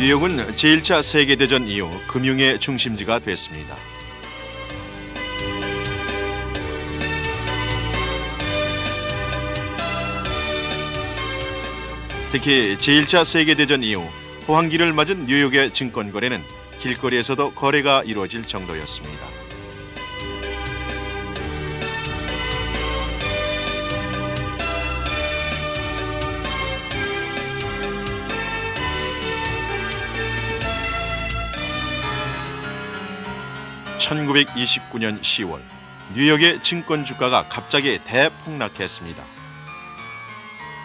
뉴욕은 제1차 세계대전 이후 금융의 중심지가 됐습니다. 특히 제1차 세계대전 이후 포항기를 맞은 뉴욕의 증권 거래는 길거리에서도 거래가 이루어질 정도였습니다. (1929년 10월) 뉴욕의 증권 주가가 갑자기 대폭락했습니다.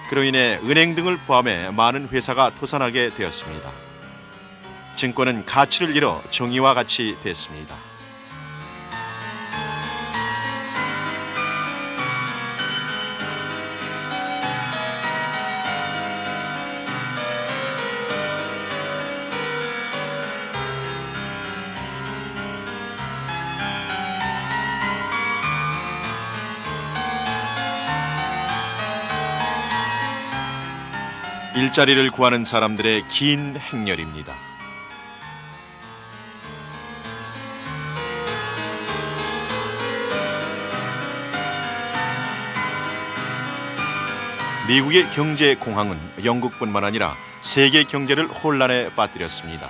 그로 인해 은행 등을 포함해 많은 회사가 도산하게 되었습니다. 증권은 가치를 잃어 종이와 같이 됐습니다. 일자리를 구하는 사람들의 긴 행렬입니다. 미국의 경제 공황은 영국뿐만 아니라 세계 경제를 혼란에 빠뜨렸습니다.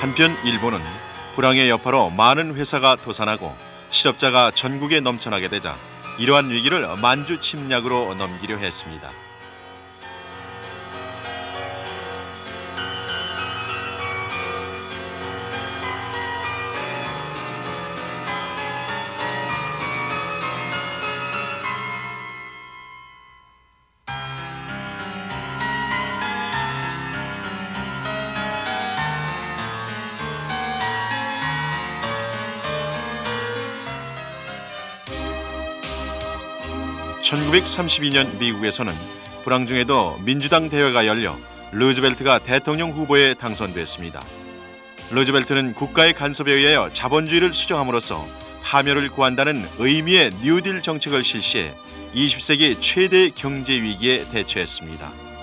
한편 일본은 불황의 여파로 많은 회사가 도산하고 실업자가 전국에 넘쳐나게 되자 이러한 위기를 만주 침략으로 넘기려 했습니다. (1932년) 미국에서는 불황 중에도 민주당 대회가 열려 루즈벨트가 대통령 후보에 당선됐습니다. 루즈벨트는 국가의 간섭에 의하여 자본주의를 수정함으로써 파멸을 구한다는 의미의 뉴딜 정책을 실시해 20세기 최대 경제 위기에 대처했습니다.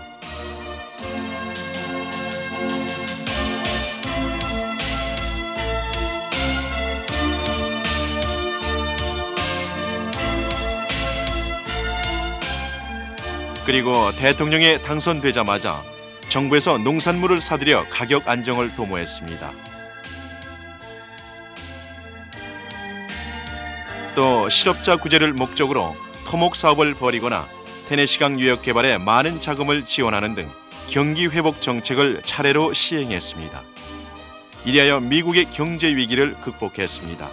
그리고 대통령에 당선되자마자 정부에서 농산물을 사들여 가격 안정을 도모했습니다. 또 실업자 구제를 목적으로 토목 사업을 벌이거나 테네시강 유역 개발에 많은 자금을 지원하는 등 경기 회복 정책을 차례로 시행했습니다. 이리하여 미국의 경제 위기를 극복했습니다.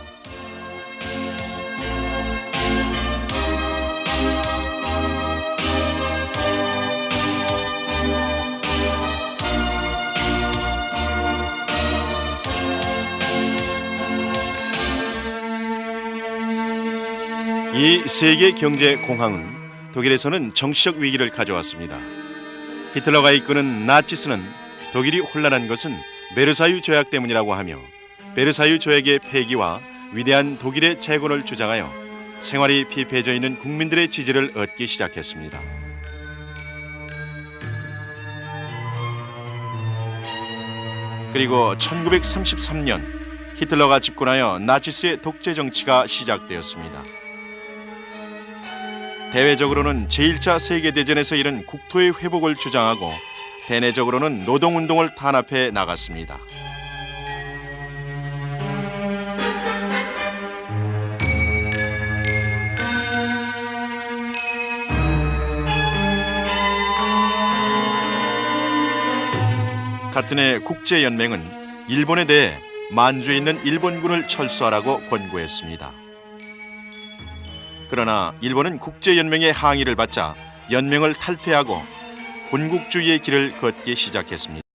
이 세계 경제 공황은 독일에서는 정치적 위기를 가져왔습니다. 히틀러가 이끄는 나치스는 독일이 혼란한 것은 베르사유 조약 때문이라고 하며 베르사유 조약의 폐기와 위대한 독일의 재건을 주장하여 생활이 피폐해져 있는 국민들의 지지를 얻기 시작했습니다. 그리고 1933년 히틀러가 집권하여 나치스의 독재 정치가 시작되었습니다. 대외적으로는 제1차 세계대전에서 이른 국토의 회복을 주장하고 대내적으로는 노동운동을 탄압해 나갔습니다. 같은 해 국제연맹은 일본에 대해 만주에 있는 일본군을 철수하라고 권고했습니다. 그러나 일본은 국제연맹의 항의를 받자 연맹을 탈퇴하고 군국주의의 길을 걷기 시작했습니다.